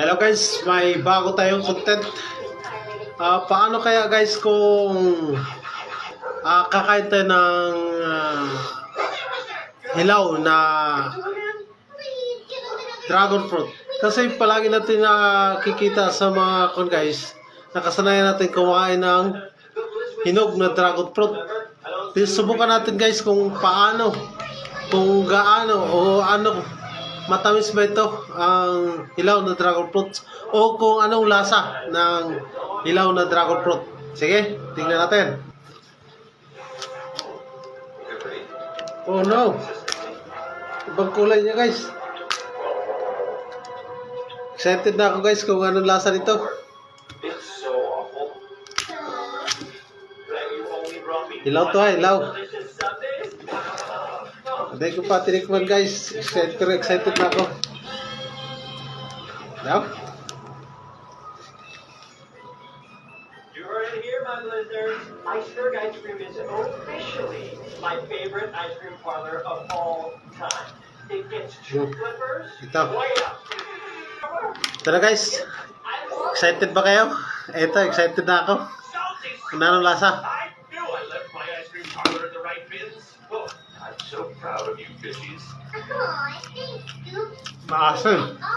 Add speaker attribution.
Speaker 1: Hello guys, may bago tayong content. Ah, paano kaya guys kung ah, kakain tayo ng ah, hilaw na dragon fruit? Kasi palagi natin nakikita sa mga kon guys, nakasanayan natin kumain ng hinog na dragon fruit. Subukan natin guys kung paano, kung gaano o ano matamis ba ito ang hilaw na dragon fruit o kung anong lasa ng hilaw na dragon fruit. Sige, tingnan natin. Oh no! Ibang kulay niya guys. Excited na ako guys kung anong lasa nito. Hilaw to ha, hilaw. Hindi ko pa tinikman guys. Excited, excited na ako. Now?
Speaker 2: You heard it here, my listeners. Iceberg Ice Cream is officially my favorite ice cream parlor of all time. It gets two
Speaker 1: Hmm.
Speaker 2: flippers.
Speaker 1: Ito. Ito na guys. Excited ba kayo? Ito, excited na ako. Kung anong lasa.
Speaker 2: I knew I left my ice cream parlor in the right bins. Oh, I'm so proud of you, fishies.
Speaker 1: Maasim.
Speaker 3: Oh,